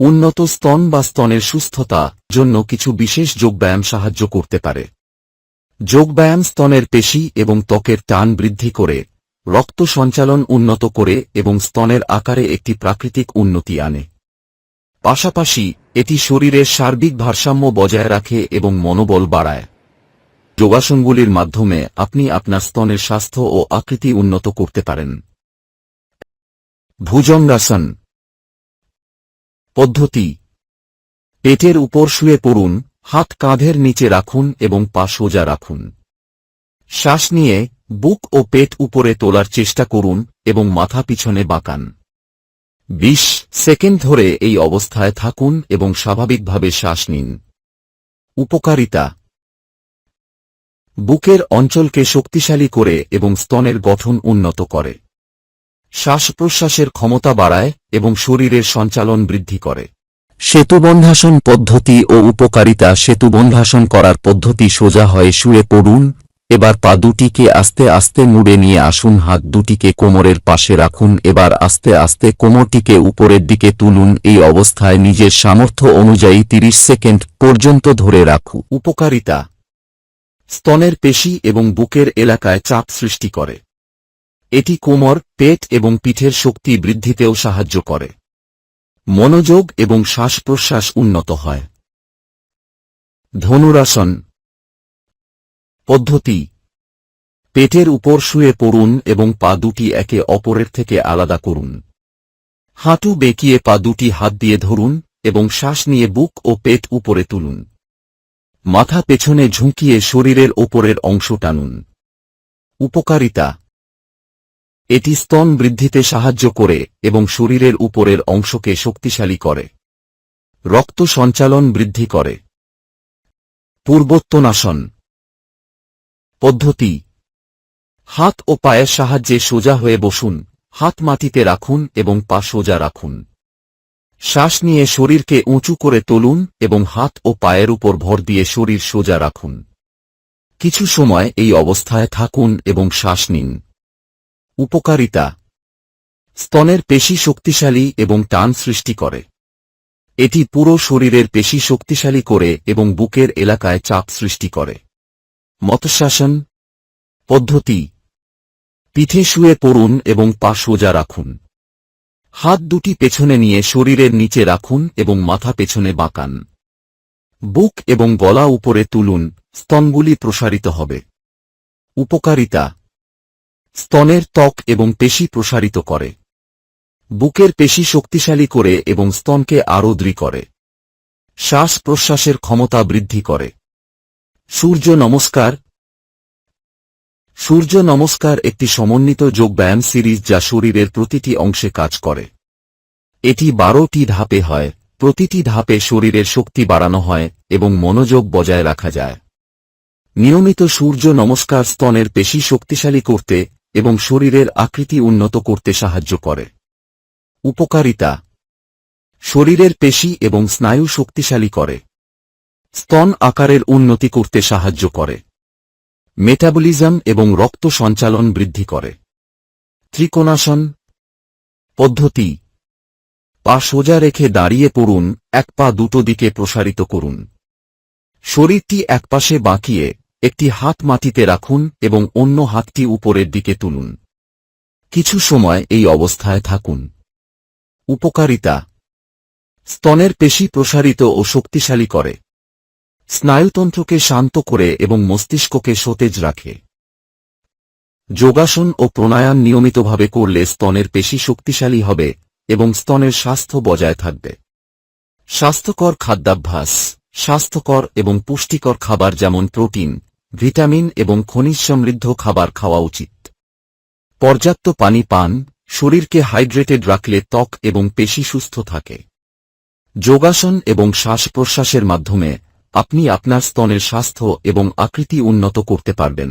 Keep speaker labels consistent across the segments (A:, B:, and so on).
A: উন্নত স্তন বা স্তনের সুস্থতা জন্য কিছু বিশেষ যোগব্যায়াম সাহায্য করতে পারে। যোগব্যায়াম স্তনের পেশি এবং ত্বকের টান বৃদ্ধি করে, রক্ত সঞ্চালন উন্নত করে এবং স্তনের আকারে একটি প্রাকৃতিক উন্নতি আনে। পাশাপাশি, এটি শরীরের সার্বিক ভারসাম্য বজায় রাখে এবং মনোবল বাড়ায়। যোগাসনগুলির মাধ্যমে আপনি আপনার স্তনের স্বাস্থ্য ও আকৃতি উন্নত করতে পারেন। ভুজঙ্গাসন পদ্ধতি। পেটের উপর শুয়ে পড়ুন, হাত কাঁধের নিচে রাখুন এবং পা সোজা রাখুন। শ্বাস নিয়ে বুক ও পেট উপরে তোলার চেষ্টা করুন এবং মাথা পিছনে বাঁকান। বিশ সেকেন্ড ধরে এই অবস্থায় থাকুন এবং স্বাভাবিকভাবে শ্বাস নিন। উপকারিতা। বুকের অঞ্চলকে শক্তিশালী করে এবং স্তনের গঠন উন্নত করে। শ্বাস প্রশ্বাসের ক্ষমতা বাড়ায় এবং শরীরের সঞ্চালন বৃদ্ধি করে। সেতুবন্ধাসন পদ্ধতি ও উপকারিতা সেতুবন্ধাসন করার পদ্ধতি সোজা হয়ে শুয়ে পড়ুন এবার পা দুটিকে আস্তে আস্তে মুড়ে নিয়ে আসুন হাত দুটিকে কোমরের পাশে রাখুন এবার আস্তে আস্তে কোমরটিকে উপরের দিকে তুলুন এই অবস্থায় নিজের সামর্থ্য অনুযায়ী ৩০ সেকেন্ড পর্যন্ত ধরে রাখু উপকারিতা। স্তনের পেশি এবং বুকের এলাকায় চাপ সৃষ্টি করে। এটি কোমর, পেট এবং পিঠের শক্তি বৃদ্ধিতেও সাহায্য করে। মনোযোগ এবং শ্বাস প্রশ্বাস উন্নত হয়। ধনুরাসন পদ্ধতি। পেটের উপর শুয়ে পড়ুন এবং পা দুটি একে অপরের থেকে আলাদা করুন। হাঁটু বেঁকিয়ে পা দুটি হাত দিয়ে ধরুন এবং শ্বাস নিয়ে বুক ও পেট উপরে তুলুন। মাথা পেছনে ঝুঁকিয়ে শরীরের ওপরের অংশ টানুন। উপকারিতা। এটি স্তন বৃদ্ধিতে সাহায্য করে এবং শরীরের উপরের অংশকে শক্তিশালী করে। রক্ত সঞ্চালন বৃদ্ধি করে। পূর্বোত্তনাসন পদ্ধতি। হাত ও পায়ের সাহায্যে সোজা হয়ে বসুন, হাত মাটিতে রাখুন এবং পা সোজা রাখুন। শ্বাস নিয়ে শরীরকে উঁচু করে তুলুন এবং হাত ও পায়ের উপর ভর দিয়ে শরীর সোজা রাখুন। কিছু সময় এই অবস্থায় থাকুন এবং শ্বাস নিন। উপকারিতা। স্তনের পেশি শক্তিশালী এবং টান সৃষ্টি করে। এটি পুরো শরীরের পেশি শক্তিশালী করে এবং বুকের এলাকায় চাপ সৃষ্টি করে। মতশাসন পদ্ধতি। পিঠে শুয়ে পড়ুন এবং পা সোজা রাখুন। হাত দুটি পেছনে নিয়ে শরীরের নিচে রাখুন এবং মাথা পেছনে বাঁকান। বুক এবং গলা উপরে তুলুন, স্তনগুলি প্রসারিত হবে। উপকারিতা। স্তনের ত্বক এবং পেশি প্রসারিত করে। বুকের পেশি শক্তিশালী করে এবং স্তনকে আরও দৃঢ় করে। শ্বাস প্রশ্বাসের ক্ষমতা বৃদ্ধি করে। সূর্য নমস্কার। সূর্য নমস্কার একটি সমন্বিত যোগব্যায়াম সিরিজ যা শরীরের প্রতিটি অংশে কাজ করে। এটি বারোটি ধাপে হয়, প্রতিটি ধাপে শরীরের শক্তি বাড়ানো হয় এবং মনোযোগ বজায় রাখা যায়। নিয়মিত সূর্য নমস্কার স্তনের পেশি শক্তিশালী করতে এবং শরীরের আকৃতি উন্নত করতে সাহায্য করে। উপকারিতা। শরীরের পেশি এবং স্নায়ু শক্তিশালী করে। স্তন আকারের উন্নতি করতে সাহায্য করে। মেটাবলিজম এবং রক্ত সঞ্চালন বৃদ্ধি করে। ত্রিকোণাসন। পদ্ধতি। পা সোজা রেখে দাঁড়িয়ে পড়ুন, এক পা দুটো দিকে প্রসারিত করুন। শরীরটি একপাশে বাঁকিয়ে একটি হাত মাটিতে রাখুন এবং অন্য হাতটি উপরের দিকে তুলুন। কিছু সময় এই অবস্থায় থাকুন। উপকারিতা। স্তনের পেশি প্রসারিত ও শক্তিশালী করে। স্নায়ুতন্ত্রকে শান্ত করে এবং মস্তিষ্ককে সতেজ রাখে। যোগাসন ও প্রণায়াম নিয়মিতভাবে করলে স্তনের পেশি শক্তিশালী হবে এবং স্তনের স্বাস্থ্য বজায় থাকবে। স্বাস্থ্যকর খাদ্যাভ্যাস। স্বাস্থ্যকর এবং পুষ্টিকর খাবার যেমন প্রোটিন ভিটামিন এবং খনিজ সমৃদ্ধ খাবার খাওয়া উচিত। পর্যাপ্ত পানি পান, শরীরকে হাইড্রেটেড রাখলে ত্বক এবং পেশি সুস্থ থাকে। যোগাসন এবং শ্বাস প্রশ্বাসের মাধ্যমে আপনি আপনার স্তনের স্বাস্থ্য এবং আকৃতি উন্নত করতে পারবেন।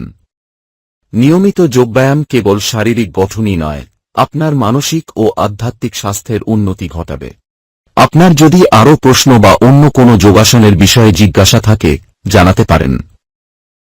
A: নিয়মিত যোগব্যায়াম কেবল শারীরিক গঠনই নয়, আপনার মানসিক ও আধ্যাত্মিক স্বাস্থ্যের উন্নতি ঘটাবে। আপনার যদি আরও প্রশ্ন বা অন্য কোনো যোগাসনের বিষয়ে জিজ্ঞাসা থাকে, জানাতে পারেন।